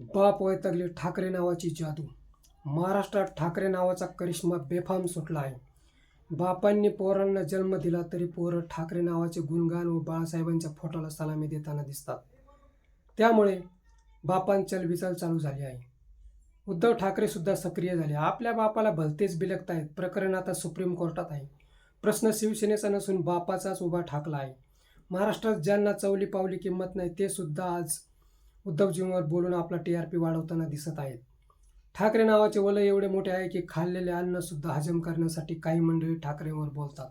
बाप वैतगली ठाकरे नावाची जादू. महाराष्ट्रात ठाकरे नावाचा करिश्मा बेफाम सुटला आहे. बापांनी पोरांना जन्म दिला तरी पोरं ठाकरे नावाचे गुणगान व बाळासाहेबांच्या फोटोला सलामी देताना दिसतात. त्यामुळे बापां चलबिचल चालू झाली आहे. उद्धव ठाकरे सुद्धा सक्रिय झाले. आपल्या बापाला भलतेच बिलकत आहेत. प्रकरण आता सुप्रीम कोर्टात आहे. प्रश्न शिवसेनेचा नसून बापाचाच उभा ठाकला आहे. महाराष्ट्रात ज्यांना चवली पावली किंमत नाही ते सुद्धा आज उद्धवजींवर बोलून आपला टी आर पी वाढवताना दिसत आहेत. ठाकरे नावाचे वलय एवढे मोठे आहे की खाल्लेले अन्नसुद्धा हजम करण्यासाठी काही मंडळी ठाकरेंवर बोलतात.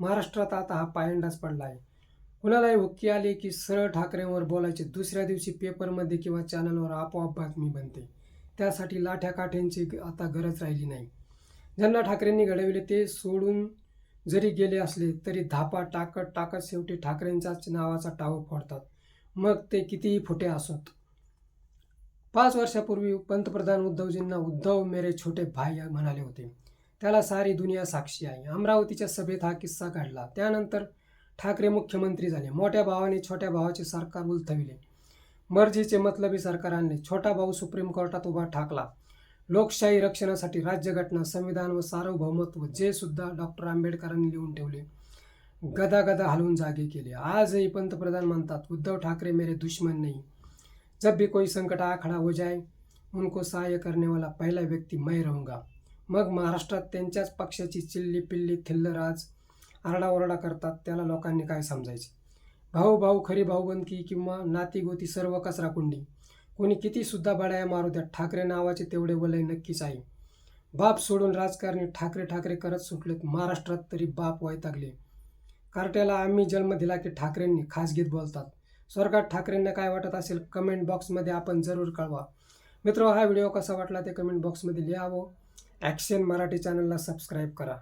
महाराष्ट्रात आता हा पायंडाच पडला आहे. कुणालाही हुक्की आली की सरळ ठाकरेंवर बोलायचे दुसऱ्या दिवशी पेपरमध्ये किंवा चॅनलवर आपोआप बातमी बनते. त्यासाठी लाठ्या काठ्यांची आता गरज राहिली नाही. ज्यांना ठाकरेंनी घडविले ते सोडून जरी गेले असले तरी धापा टाकत टाकत शेवटी ठाकरेंच्याच नावाचा टाव फोडतात. मग ते कितीही फुटे असोत. पाच वर्षापूर्वी पंतप्रधान उद्धवजींना उद्धव मेरे छोटे भाई म्हणाले होते. त्याला सारी दुनिया साक्षी आहे. अमरावतीच्या सभेत हा किस्सा काढला त्यानंतर ठाकरे मुख्यमंत्री झाले. मोठ्या भावाने छोट्या भावाचे सरकार उलथविले. मर्जीचे मतलबी सरकार आणले. छोटा भाऊ सुप्रीम कोर्टात उभा ठाकला. लोकशाही रक्षणासाठी राज्यघटना संविधान व सार्वभौमत्व जे सुद्धा डॉक्टर आंबेडकरांनी लिहून ठेवले. गदा गदा हलवून जागे केले. आजही पंतप्रधान म्हणतात उद्धव ठाकरे मेरे दुश्मन नहीं. जब भी कोई संकट आ खड़ा हो जाए उनको सहाय्य करनेवाला पहिला व्यक्ती मैं रहूंगा. मग महाराष्ट्रात त्यांच्याच पक्षाची चिल्ली पिल्ली थिल्लराज आरडाओरडा करतात त्याला लोकांनी काय समजायचे? भाऊ भाऊ खरी भाऊबंदकी किंवा नाती गोती सर्व कचरा कुंडी कोणी किती सुद्धा बडाया मारू द्या ठाकरे नावाचे तेवढे वलय नक्कीच आहे. बाप सोडून राजकारणी ठाकरे ठाकरे करत सुटलेत महाराष्ट्रात तरी बाप वैतागले. कार्ट्याला आम्ही जन्म दिला की ठाकरेंनी खासगीत बोलतात. स्वर्गात ठाकरेंना काय वाटत असेल कमेंट बॉक्समध्ये आपण जरूर कळवा. मित्र हा व्हिडिओ कसा वाटला ते कमेंट बॉक्समध्ये लिहावं. ॲक्शन मराठी चॅनलला सबस्क्राईब करा.